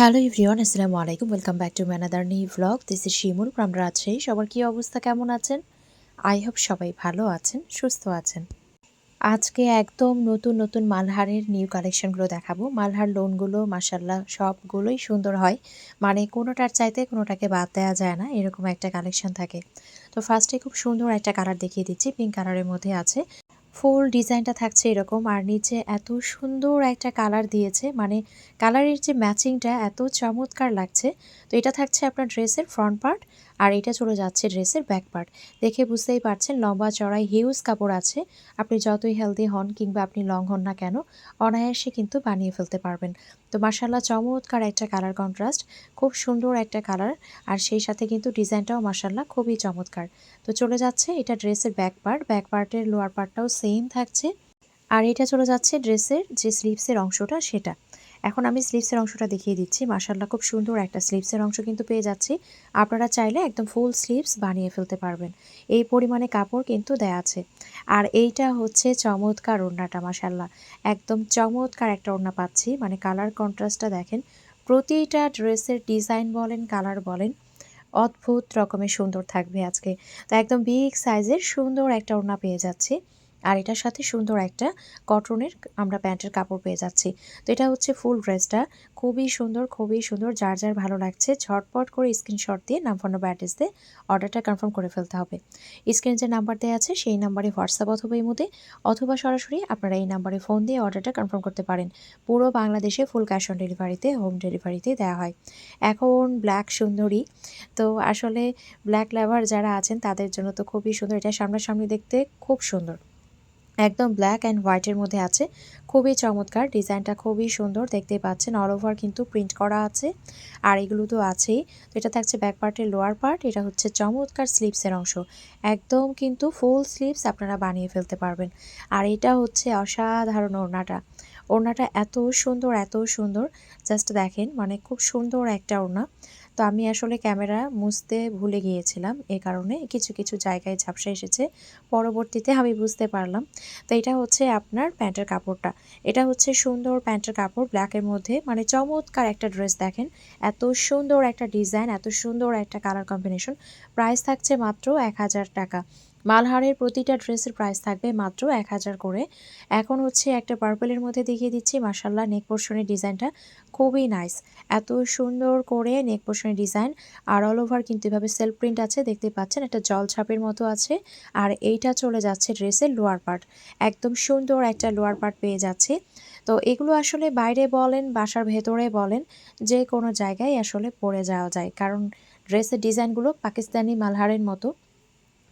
Hello everyone, আসসালামু আলাইকুম। Welcome back to ম্যানাদার new vlog this is Shimul আমরা আছি। সবার কী অবস্থা, কেমন আছেন? আই হোপ সবাই ভালো আছেন, সুস্থ আছেন। আজকে একদম নতুন নতুন মালহারের নিউ কালেকশনগুলো দেখাবো। মালহার লোনগুলো মাসাল্লাহ সবগুলোই সুন্দর হয়। মানে কোনোটার চাইতে কোনোটাকে বাদ দেওয়া যায় না, এরকম একটা কালেকশন থাকে। তো ফার্স্টে খুব সুন্দর একটা কালার দেখিয়ে দিচ্ছি পিঙ্ক কালারের মধ্যে আছে। ফুল ডিজাইনটা থাকছে এরকম। আর নিচে এত সুন্দর একটা কালার দিয়েছে। মানে কালারের যে ম্যাচিংটা এত চমৎকার লাগছে। তো এটা থাকছে আপনার ড্রেসের ফ্রন্ট পার্ট আর এটা চলে যাচ্ছে ড্রেসের ব্যাক পার্ট দেখে বুঝতেই পারছেন, লম্বা, চড়াই, হিউজ কাপড় আছে। আপনি যতই হেলদি হন কিংবা আপনি লং হন না কেন, অনায়াসে কিন্তু বানিয়ে ফেলতে পারবেন। তো মার্শাল্লাহ চমৎকার একটা কালার কন্ট্রাস্ট খুব সুন্দর একটা কালার আর সেই সাথে কিন্তু ডিজাইনটাও মার্শাল্লাহ খুবই চমৎকার। তো চলে যাচ্ছে এটা ড্রেসের ব্যাক পার্ট ব্যাক পার্টের লোয়ার পার্টটাও সেম থাকছে। আর এটা চলে যাচ্ছে ড্রেসের যে স্লিভসের অংশটা, সেটা। এখন আমি স্লিভসের অংশটা দেখিয়ে দিচ্ছি। মার্শাল্লাহ খুব সুন্দর একটা স্লিভসের অংশ কিন্তু পেয়ে যাচ্ছি। আপনারা চাইলে একদম ফুল স্লিভস বানিয়ে ফেলতে পারবেন। এই পরিমাণে কাপড় কিন্তু দেয়া আছে। আর এইটা হচ্ছে চমৎকার ওড়নাটা মার্শাল্লাহ একদম চমৎকার একটা ওড়না পাচ্ছি। মানে কালার কন্ট্রাস্টটা দেখেন। প্রতিটা ড্রেসের ডিজাইন বলেন কালার বলেন, অদ্ভুত রকমের সুন্দর থাকবে আজকে। তো একদম বিগ সাইজের সুন্দর একটা ওড়না পেয়ে যাচ্ছি। আর এটার সাথে সুন্দর একটা কটনের আমরা প্যান্টের কাপড় পেয়ে যাচ্ছি। তো এটা হচ্ছে ফুল ড্রেসটা। খুবই সুন্দর খুবই সুন্দর। যার যার ভালো লাগছে, ঝটপট করে স্ক্রিনশট দিয়ে নাম ফোন নম্বর অ্যাড্রেস দিয়ে অর্ডারটা কনফার্ম করে ফেলতে হবে। স্ক্রিনে যে নাম্বার দেওয়া আছে, সেই নাম্বারে হোয়াটসঅ্যাপ অথবা ইমুতে অথবা সরাসরি আপনারা এই নাম্বারে ফোন দিয়ে অর্ডারটা কনফার্ম করতে পারেন। পুরো বাংলাদেশে ফুল ক্যাশ অন ডেলিভারিতে, হোম ডেলিভারিতে দেওয়া হয়। এখন ব্ল্যাক সুন্দরী। তো আসলে ব্ল্যাক লেভার যারা আছেন, তাদের জন্য তো খুবই সুন্দর। এটা সামনাসামনি দেখতে খুব সুন্দর। একদম ব্ল্যাক অ্যান্ড হোয়াইটের মধ্যে আছে। খুবই চমৎকার, ডিজাইনটা খুবই সুন্দর দেখতে পাচ্ছেন। অল ওভার কিন্তু প্রিন্ট করা আছে। আর এগুলো তো আছেই। তো এটা থাকছে ব্যাক পার্টের লোয়ার পার্ট এটা হচ্ছে চমৎকার স্লিপসের অংশ। একদম কিন্তু ফুল স্লিপস আপনারা বানিয়ে ফেলতে পারবেন। আর এটা হচ্ছে অসাধারণ ওড়নাটা। ওড়নাটা এত সুন্দর এত সুন্দর। জাস্ট দেখেন মানে খুব সুন্দর একটা ওড়না। তো আমি আসলে ক্যামেরা মুছতে ভুলে গিয়েছিলাম এ কারণে কিছু কিছু জায়গায় ঝাপসা এসেছে। পরবর্তীতে আমি বুঝতে পারলাম। তো এটা হচ্ছে আপনার প্যান্টের কাপড়টা। এটা হচ্ছে সুন্দর প্যান্টের কাপড় ব্ল্যাকের মধ্যে। মানে চমৎকার একটা ড্রেস দেখেন। এত সুন্দর একটা ডিজাইন এত সুন্দর একটা কালার কম্বিনেশন প্রাইস থাকছে মাত্র এক হাজার টাকা। মালহারের প্রতিটা ড্রেসের প্রাইস থাকবে মাত্র এক হাজার করে। এখন হচ্ছে একটা পার্পেলের মধ্যে দেখিয়ে দিচ্ছি মার্শাল্লাহ নেক পোর্শনের ডিজাইনটা খুবই নাইস এত সুন্দর করে নেক পোর্শনের ডিজাইন আর অল ওভার কিন্তু এভাবে সেলফ প্রিন্ট আছে, দেখতে পাচ্ছেন একটা জল ছাপের মতো আছে, আর এইটা চলে যাচ্ছে ড্রেসের লোয়ার পার্ট একদম সুন্দর একটা লোয়ার পার্ট পেয়ে যাচ্ছে। তো এগুলো আসলে বাইরে বলেন, বাসার ভেতরে বলেন, যে কোনো জায়গায় আসলে পরে যাওয়া যায়, কারণ ড্রেসের ডিজাইনগুলো পাকিস্তানি মালহারের মতো।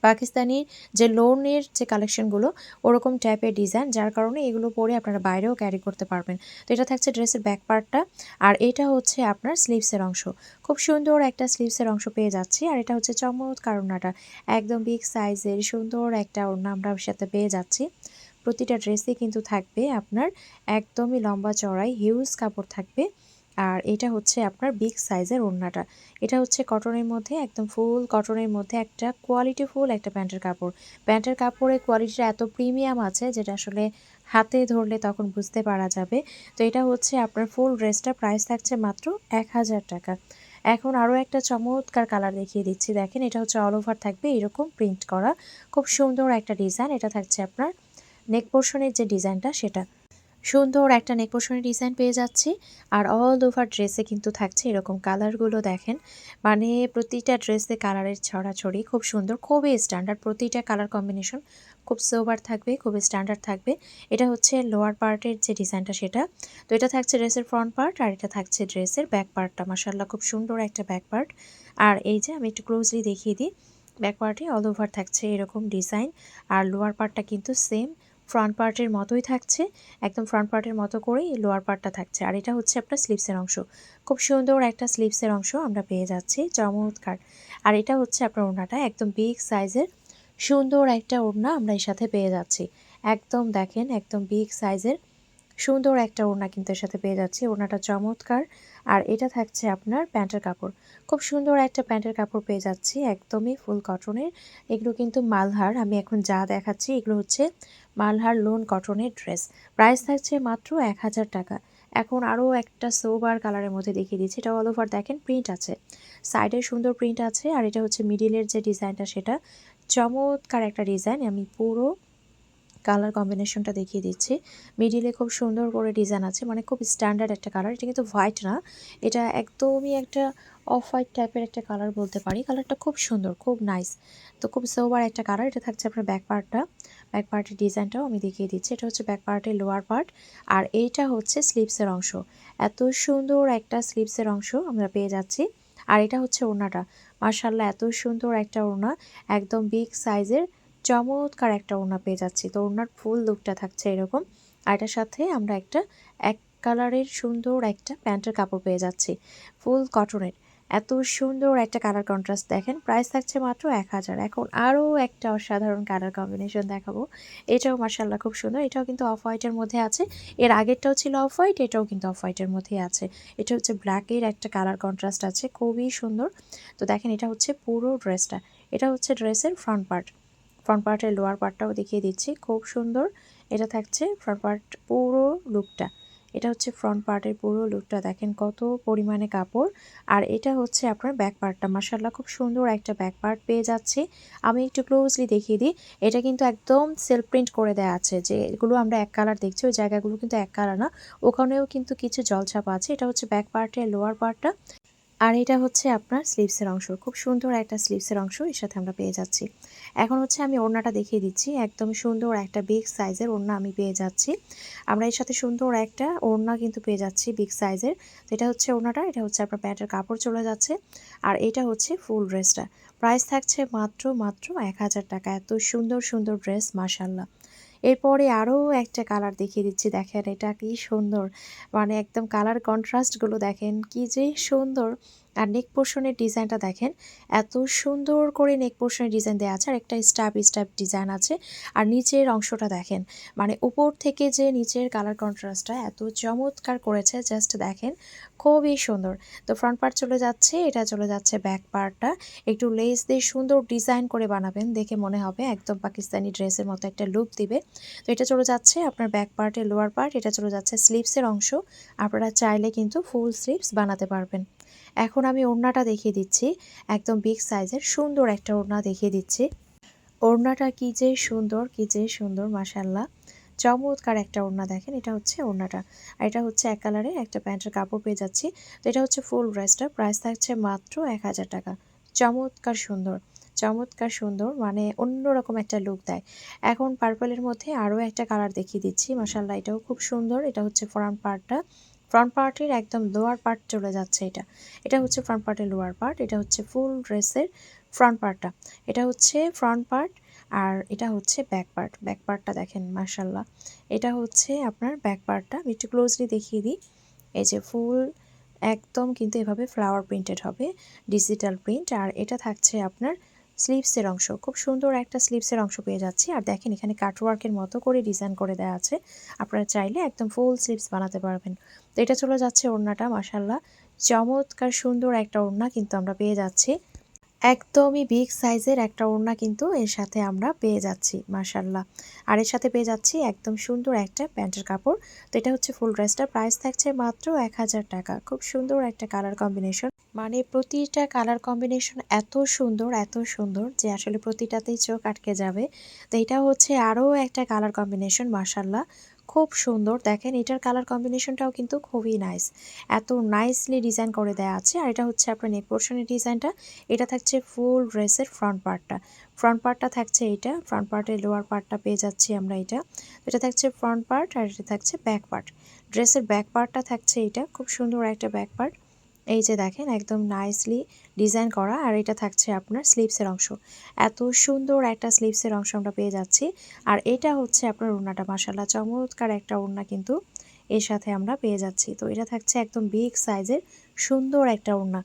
পাকিস্তানি যে লোনের যে কালেকশনগুলো ওরকম টাইপের ডিজাইন যার কারণে এগুলো পরে আপনারা বাইরেও ক্যারি করতে পারবেন। তো এটা থাকছে ড্রেসের ব্যাক পার্টটা আর এটা হচ্ছে আপনার স্লিভসের অংশ। খুব সুন্দর একটা স্লিভসের অংশ পেয়ে যাচ্ছি, আর এটা হচ্ছে চমৎকার ওড়নাটা। একদম বিগ সাইজের সুন্দর একটা ওড়না আমরা সাথে পেয়ে যাচ্ছি। প্রতিটা ড্রেসে কিন্তু থাকবে আপনার একদমই লম্বা চড়াই হিউজ কাপড় থাকবে। আর এটা হচ্ছে আপনার বিগ সাইজের ওড়নাটা। এটা হচ্ছে কটনের মধ্যে, একদম ফুল কটনের মধ্যে একটা কোয়ালিটি ফুল একটা প্যান্টের কাপড়। প্যান্টের কাপড়ের কোয়ালিটিটা এত প্রিমিয়াম আছে যেটা আসলে হাতে ধরলে তখন বুঝতে পারা যাবে। তো এটা হচ্ছে আপনার ফুল ড্রেসটা প্রাইস থাকছে মাত্র এক হাজার টাকা। এখন আরও একটা চমৎকার কালার দেখিয়ে দিচ্ছি। দেখেন, এটা হচ্ছে অল ওভার থাকবে, এরকম প্রিন্ট করা। খুব সুন্দর একটা ডিজাইন এটা থাকছে আপনার নেক পোর্শনের যে ডিজাইনটা সেটা। সুন্দর একটা নেকপোষণের ডিজাইন পেয়ে যাচ্ছি। আর অল ওভার ড্রেসে কিন্তু থাকছে এরকম কালারগুলো দেখেন। মানে প্রতিটা ড্রেসে কালারের ছড়াছড়ি, খুব সুন্দর, খুবই স্ট্যান্ডার্ড প্রতিটা কালার কম্বিনেশন খুব সোবার থাকবে, খুবই স্ট্যান্ডার্ড থাকবে। এটা হচ্ছে লোয়ার পার্টের যে ডিজাইনটা সেটা। তো এটা থাকছে ড্রেসের ফ্রন্ট পার্ট আর এটা থাকছে ড্রেসের ব্যাক পার্টটা মাসাল্লাহ খুব সুন্দর একটা ব্যাক পার্ট আর এই যে আমি একটু ক্লোজলি দেখিয়ে দিই ব্যাক পার্টে অল ওভার থাকছে এরকম ডিজাইন আর লোয়ার পার্টটা কিন্তু সেম ফ্রন্ট পার্টের মতোই থাকছে, একদম ফ্রন্ট পার্টের মতো করেই লোয়ার পার্টটা থাকছে। আর এটা হচ্ছে আপনার স্লিপসের অংশ। খুব সুন্দর একটা স্লিপসের অংশ আমরা পেয়ে যাচ্ছি, চমৎকার। আর এটা হচ্ছে আপনার ওড়নাটা, একদম বিগ সাইজের সুন্দর একটা ওড়না আমরা এর সাথে পেয়ে যাচ্ছি। একদম দেখেন, একদম বিগ সাইজের সুন্দর একটা ওড়না কিন্তু এর সাথে পেয়ে যাচ্ছি, ওড়নাটা চমৎকার। আর এটা থাকছে আপনার প্যান্টের কাপড়। খুব সুন্দর একটা প্যান্টের কাপড় পেয়ে যাচ্ছি, একদমই ফুল কটনের এগুলো কিন্তু মালহার, আমি এখন যা দেখাচ্ছি এগুলো হচ্ছে মালহার লোন কটনের ড্রেস। প্রাইস থাকছে মাত্র এক হাজার টাকা। এখন আরও একটা সোবার কালারের মধ্যে দেখিয়ে দিচ্ছি। এটা অল ওভার দেখেন প্রিন্ট আছে। সাইডে সুন্দর প্রিন্ট আছে আর এটা হচ্ছে মিডিলের যে ডিজাইনটা সেটা। চমৎকার একটা ডিজাইন আমি পুরো কালার কম্বিনেশনটা দেখিয়ে দিচ্ছি। মিডিলে খুব সুন্দর করে ডিজাইন আছে। মানে খুব স্ট্যান্ডার্ড একটা কালার এটা কিন্তু হোয়াইট না। এটা একদমই একটা অফ হোয়াইট টাইপের একটা কালার বলতে পারি। কালারটা খুব সুন্দর, খুব নাইস তো খুব সোবার একটা কালার এটা থাকছে আপনার ব্যাক পার্টটা ব্যাক পার্টের ডিজাইনটাও আমি দেখিয়ে দিচ্ছি। এটা হচ্ছে ব্যাক পার্টের লোয়ার পার্ট আর এইটা হচ্ছে স্লিপসের অংশ। এত সুন্দর একটা স্লিপসের অংশ আমরা পেয়ে যাচ্ছি। আর এটা হচ্ছে ওড়নাটা। মার্শাল্লাহ এত সুন্দর একটা ওড়না। একদম বিগ সাইজের চমৎকার একটা ওড়না পেয়ে যাচ্ছি। তো ওড়নার ফুল লুকটা থাকছে এরকম। আর এটার সাথে আমরা একটা এক কালারের সুন্দর একটা প্যান্টের কাপড় পেয়ে যাচ্ছি। ফুল কটনের এত সুন্দর একটা কালার কন্ট্রাস্ট দেখেন প্রাইস থাকছে মাত্র এক হাজার। এখন আরও একটা অসাধারণ কালার কম্বিনেশন দেখাবো। এটাও মার্শাল্লাহ খুব সুন্দর, এটাও কিন্তু অফ হোয়াইটের মধ্যে আছে। এর আগেরটাও ছিল অফ হোয়াইট এটাও কিন্তু অফ হোয়াইটের মধ্যে আছে। এটা হচ্ছে ব্ল্যাকের একটা কালার কন্ট্রাস্ট আছে, খুবই সুন্দর। তো দেখেন এটা হচ্ছে পুরো ড্রেসটা। এটা হচ্ছে ড্রেসের ফ্রন্ট পার্ট ফ্রন্ট পার্টের লোয়ার পার্টটাও দেখিয়ে দিচ্ছি, খুব সুন্দর। এটা থাকছে ফ্রন্ট পার্ট পুরো লুকটা এটা হচ্ছে ফ্রন্ট পার্টের পুরো লুকটা দেখেন কত পরিমাণে কাপড়। আর এটা হচ্ছে আপনার ব্যাক পার্টটা মার্শাল্লাহ খুব সুন্দর একটা ব্যাক পার্ট পেয়ে যাচ্ছে। আমি একটু ক্লোজলি দেখিয়ে দিই। এটা কিন্তু একদম সেলফ প্রিন্ট করে দেওয়া আছে যে এগুলো আমরা এক কালার দেখছি, ওই জায়গাগুলো কিন্তু এক কালার না। ওখানেও কিন্তু কিছু জলছাপ আছে। এটা হচ্ছে ব্যাক পার্টের লোয়ার পার্টটা আর এটা হচ্ছে আপনার স্লিভসের অংশ। খুব সুন্দর একটা স্লিভসের অংশ এর সাথে আমরা পেয়ে যাচ্ছি। এখন হচ্ছে আমি ওড়নাটা দেখিয়ে দিচ্ছি। একদম সুন্দর একটা বিগ সাইজের ওড়না আমি পেয়ে যাচ্ছি। আমরা এর সাথে সুন্দর একটা ওড়না কিন্তু পেয়ে যাচ্ছি বিগ সাইজের তো এটা হচ্ছে ওড়নাটা, এটা হচ্ছে আপনার প্যান্টের কাপড় চলে যাচ্ছে। আর এটা হচ্ছে ফুল ড্রেসটা প্রাইস থাকছে মাত্র মাত্র এক হাজার টাকা। এত সুন্দর সুন্দর ড্রেস মাসাল্লাহ এরপরে আরও একটা কালার দেখিয়ে দিচ্ছি। দেখেন এটা কি সুন্দর। মানে একদম কালার কন্ট্রাস্টগুলো দেখেন, কি যে সুন্দর। আর নেক পোর্শনের ডিজাইনটা দেখেন, এত সুন্দর করে নেক পোর্শনের ডিজাইন দেওয়া আছে আর একটা স্টাপ স্টাপ ডিজাইন আছে। আর নিচের অংশটা দেখেন মানে উপর থেকে যে নিচের কালার কন্ট্রাস্টটা এত চমৎকার করেছে জাস্ট দেখেন, খুবই সুন্দর। তো ফ্রন্ট পার্ট চলে যাচ্ছে, এটা চলে যাচ্ছে ব্যাক পার্টটা একটু লেস দিয়ে সুন্দর ডিজাইন করে বানাবেন, দেখে মনে হবে একদম পাকিস্তানি ড্রেসের মতো একটা লুক দিবে। তো এটা চলে যাচ্ছে আপনার ব্যাক পার্টের লোয়ার পার্ট এটা চলে যাচ্ছে স্লিপসের অংশ। আপনারা চাইলে কিন্তু ফুল স্লিপস বানাতে পারবেন। এখন আমি ওড়নাটা দেখিয়ে দিচ্ছি। একদম বিগ সাইজের সুন্দর একটা ওড়না দেখিয়ে দিচ্ছি। ওড়নাটা কী যে সুন্দর, কী যে সুন্দর মাসাল্লাহ চমৎকার একটা ওড়না দেখেন, এটা হচ্ছে ওড়নাটা। আর এটা হচ্ছে এক কালারে একটা প্যান্টের কাপড় পেয়ে যাচ্ছি। তো এটা হচ্ছে ফুল ড্রেসটা প্রাইস থাকছে মাত্র এক হাজার টাকা। চমৎকার সুন্দর চমৎকার সুন্দর মানে অন্যরকম একটা লুক দেয়। এখন পার্পলের মধ্যে আরও একটা কালার দেখিয়ে দিচ্ছি মাসাল্লাহ এটাও খুব সুন্দর। এটা হচ্ছে ফ্রন্ট পার্টটা ফ্রন্ট পার্টের একদম লোয়ার পার্ট চলে যাচ্ছে এটা। এটা হচ্ছে ফ্রন্ট পার্টের লোয়ার পার্ট এটা হচ্ছে ফুল ড্রেসের ফ্রন্ট পার্টটা এটা হচ্ছে ফ্রন্ট পার্ট আর এটা হচ্ছে ব্যাক পার্ট ব্যাক পার্টটা দেখেন মার্শাল্লাহ এটা হচ্ছে আপনার ব্যাক পার্টটা আমি একটু ক্লোজলি দেখিয়ে দিই। এই যে ফুল একদম কিন্তু এভাবে ফ্লাওয়ার প্রিন্টেড হবে ডিজিটাল প্রিন্ট আর এটা থাকছে আপনার স্লিভসের অংশ। খুব সুন্দর একটা স্লিভসের অংশ পেয়ে যাচ্ছি। আর দেখেন এখানে কাটওয়ার্কের মতো করে ডিজাইন করে দেওয়া আছে। আপনারা চাইলে একদম ফুল স্লিভস বানাতে পারবেন। তো এটা চলে যাচ্ছে ওড়নাটা মাসাল্লাহ চমৎকার সুন্দর একটা ওড়না কিন্তু আমরা পেয়ে যাচ্ছি। একদমই বিগ সাইজের একটা ওড়না কিন্তু এর সাথে আমরা পেয়ে যাচ্ছি মার্শাল্লাহ আর এর সাথে পেয়ে যাচ্ছি একদম সুন্দর একটা প্যান্টের কাপড়। তো এটা হচ্ছে ফুল ড্রেসটা প্রাইস থাকছে মাত্র এক হাজার টাকা। খুব সুন্দর একটা কালার কম্বিনেশন মানে প্রতিটা কালার কম্বিনেশন এত সুন্দর এত সুন্দর যে আসলে প্রতিটাতেই চোখ আটকে যাবে। তো এটা হচ্ছে আরও একটা কালার কম্বিনেশন মার্শাল্লাহ খুব সুন্দর। দেখেন, এটার কালার কম্বিনেশনটাও কিন্তু খুবই নাইস এত নাইসলি ডিজাইন করে দেওয়া আছে। আর এটা হচ্ছে আপনার নেক পোর্শনের ডিজাইনটা এটা থাকছে ফুল ড্রেসের ফ্রন্ট পার্টটা ফ্রন্ট পার্টটা থাকছে এটা। ফ্রন্ট পার্টের লোয়ার পার্টটা পেয়ে যাচ্ছি আমরা এটা। এটা থাকছে ফ্রন্ট পার্ট আর এটা থাকছে ব্যাক পার্ট ড্রেসের ব্যাক পার্টটা থাকছে এটা। খুব সুন্দর একটা ব্যাক পার্ট এই যে দেখেন, একদম নাইসলি ডিজাইন করা, আর এটা থাকছে আপনার স্লিভসের অংশ। এত সুন্দর একটা স্লিভসের অংশ আমরা পেয়ে যাচ্ছি। আর এটা হচ্ছে আপনার ওড়নাটা মাসাল্লাহ চমৎকার একটা ওড়না কিন্তু এর সাথে আমরা পেয়ে যাচ্ছি। তো এটা থাকছে একদম বিগ সাইজের সুন্দর একটা ওড়না।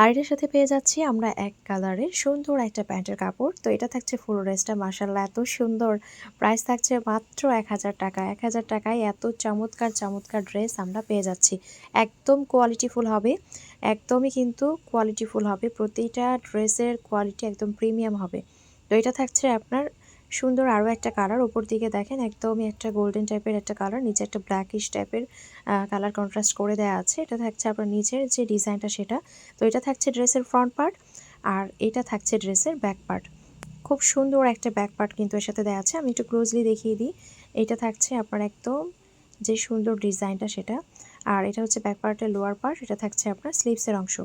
আর এটার সাথে পেয়ে যাচ্ছি আমরা এক কালারের সুন্দর একটা প্যান্টের কাপড়। তো এটা থাকছে ফুল ড্রেসটা মাসাল্লাহ এত সুন্দর। প্রাইস থাকছে মাত্র এক হাজার টাকা। এক হাজার টাকায় এত চমৎকার চমৎকার ড্রেস আমরা পেয়ে যাচ্ছি। একদম কোয়ালিটিফুল হবে, একদমই কিন্তু কোয়ালিটিফুল হবে। প্রতিটা ড্রেসের কোয়ালিটি একদম প্রিমিয়াম হবে। তো এটা থাকছে আপনার সুন্দর আরও একটা কালার ওপর দিকে দেখেন একদমই একটা গোল্ডেন টাইপের একটা কালার নিচে একটা ব্ল্যাকিশ টাইপের কালার কন্ট্রাস্ট করে দেওয়া আছে। এটা থাকছে আপনার নিচের যে ডিজাইনটা সেটা। তো এটা থাকছে ড্রেসের ফ্রন্ট পার্ট আর এটা থাকছে ড্রেসের ব্যাক পার্ট খুব সুন্দর একটা ব্যাক পার্ট কিন্তু এর সাথে দেওয়া আছে। আমি একটু ক্লোজলি দেখিয়ে দিই। এটা থাকছে আপনার একদম যে সুন্দর ডিজাইনটা সেটা। আর এটা হচ্ছে ব্যাক পার্টের লোয়ার পার্ট এটা থাকছে আপনার স্লিভসের অংশ।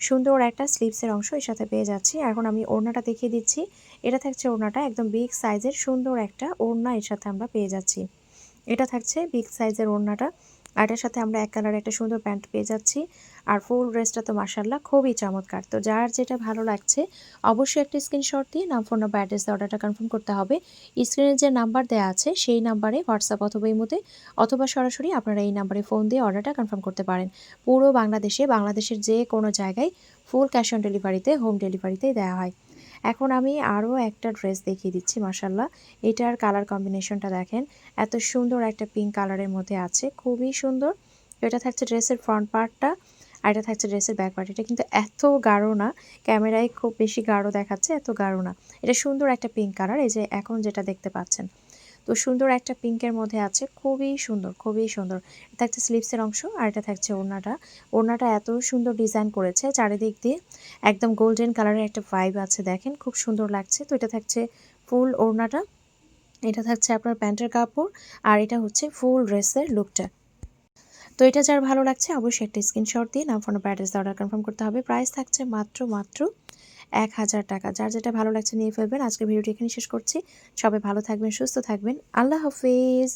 সুন্দর একটা স্লিভসের অংশ এর সাথে পেয়ে যাচ্ছি। এখন আমি ওড়নাটা দেখিয়ে দিচ্ছি। এটা থাকছে ওড়নাটা একদম বিগ সাইজের সুন্দর একটা ওড়না এর সাথে আমরা পেয়ে যাচ্ছি। এটা থাকছে বিগ সাইজের ওড়নাটা। আর এটার সাথে আমরা এক কালার একটা সুন্দর প্যান্ট পেয়ে যাচ্ছি। আর ফুল ড্রেসটা তো মাসাল্লাহ খুবই চমৎকার। তো যার যেটা ভালো লাগছে, অবশ্যই একটা স্ক্রিনশট দিয়ে নাম ফোন নাম্বার অ্যাড্রেস দিয়ে অর্ডারটা কনফার্ম করতে হবে। স্ক্রিনে যে নাম্বার দেওয়া আছে, সেই নাম্বারে হোয়াটসঅ্যাপ অথবা ইমোতে অথবা সরাসরি আপনারা এই নাম্বারে ফোন দিয়ে অর্ডারটা কনফার্ম করতে পারেন। পুরো বাংলাদেশে, বাংলাদেশের যে কোনো জায়গায় ফুল ক্যাশ অন ডেলিভারিতে হোম ডেলিভারিতেই দেওয়া হয়। এখন আমি আরও একটা ড্রেস দেখিয়ে দিচ্ছি মাসাল্লাহ এটার কালার কম্বিনেশনটা দেখেন। এত সুন্দর একটা পিঙ্ক কালারের মধ্যে আছে, খুবই সুন্দর। এটা থাকছে ড্রেসের ফ্রন্ট পার্টটা আর এটা থাকছে ড্রেসের ব্যাক পার্ট এটা কিন্তু এত গাঢ় না, ক্যামেরায় খুব বেশি গাঢ় দেখাচ্ছে, এত গাঢ় না। এটা সুন্দর একটা পিঙ্ক কালার এই যে এখন যেটা দেখতে পাচ্ছেন। তো সুন্দর একটা পিঙ্কের মধ্যে আছে, খুবই সুন্দর খুবই সুন্দর। এটা থাকছে স্লিভসের অংশ আর এটা থাকছে ওড়নাটা। ওড়নাটা এত সুন্দর ডিজাইন করেছে, চারিদিক দিয়ে একদম গোল্ডেন কালারের একটা ভাইব আছে, দেখেন, খুব সুন্দর লাগছে। তো এটা থাকছে ফুল ওড়নাটা, এটা থাকছে আপনার প্যান্টের কাপড় আর এটা হচ্ছে ফুল ড্রেসের লুকটা তো এটা যার ভালো লাগছে, অবশ্যই একটা স্ক্রিনশট দিয়ে নাম ফোন অ্যাড্রেস অর্ডার কনফার্ম করতে হবে। প্রাইস থাকছে মাত্র মাত্র এক হাজার টাকা। যার যেটা ভালো লাগছে নিয়ে ফেলবেন। আজকে ভিডিওটি এখানে শেষ করছি। সবাই ভালো থাকবেন, সুস্থ থাকবেন। আল্লাহ হাফিজ।